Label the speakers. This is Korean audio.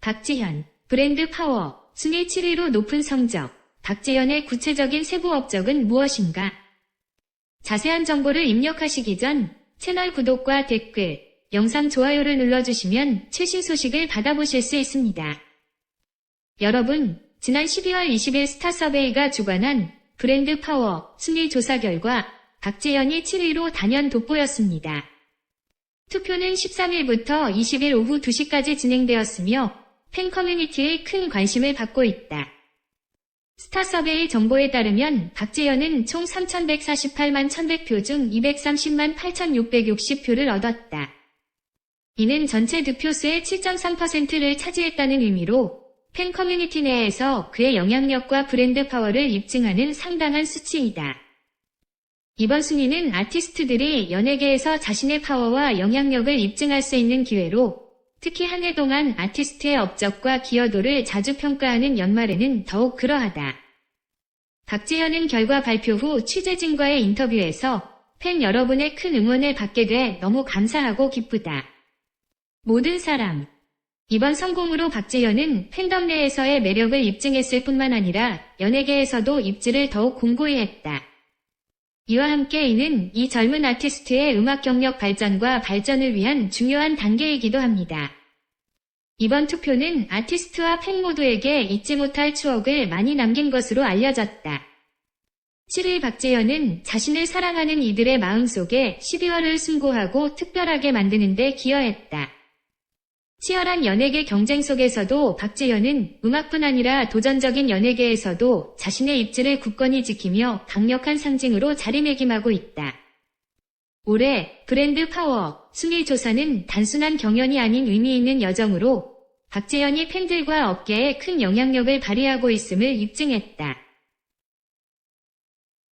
Speaker 1: 박지현, 브랜드 파워, 순위 7위로 높은 성적. 박지현의 구체적인 세부 업적은 무엇인가? 자세한 정보를 입력하시기 전 채널 구독과 댓글, 영상 좋아요를 눌러주시면 최신 소식을 받아보실 수 있습니다. 여러분, 지난 12월 20일 스타서베이가 주관한 브랜드 파워 순위 조사 결과 박재현이 7위로 단연 돋보였습니다. 투표는 13일부터 20일 오후 2시까지 진행되었으며 팬 커뮤니티의 큰 관심을 받고 있다. 스타서베이 정보에 따르면 박재현은 총 3,148만 1,100표 중 230만 8,660표를 얻었다. 이는 전체 득표수의 7.3%를 차지했다는 의미로 팬 커뮤니티 내에서 그의 영향력과 브랜드 파워를 입증하는 상당한 수치이다. 이번 순위는 아티스트들이 연예계에서 자신의 파워와 영향력을 입증할 수 있는 기회로 특히 한 해 동안 아티스트의 업적과 기여도를 자주 평가하는 연말에는 더욱 그러하다. 박재현은 결과 발표 후 취재진과의 인터뷰에서 팬 여러분의 큰 응원을 받게 돼 너무 감사하고 기쁘다. 모든 사람. 이번 성공으로 박재현은 팬덤 내에서의 매력을 입증했을 뿐만 아니라 연예계에서도 입지를 더욱 공고히 했다. 이와 함께 이는 이 젊은 아티스트의 음악 경력 발전과 발전을 위한 중요한 단계이기도 합니다. 이번 투표는 아티스트와 팬 모두에게 잊지 못할 추억을 많이 남긴 것으로 알려졌다. 7일 박재현은 자신을 사랑하는 이들의 마음속에 12월을 승고하고 특별하게 만드는 데 기여했다. 치열한 연예계 경쟁 속에서도 박재현은 음악뿐 아니라 도전적인 연예계에서도 자신의 입지를 굳건히 지키며 강력한 상징으로 자리매김하고 있다. 올해 브랜드 파워 순위 조사는 단순한 경연이 아닌 의미 있는 여정으로 박재현이 팬들과 업계에 큰 영향력을 발휘하고 있음을 입증했다.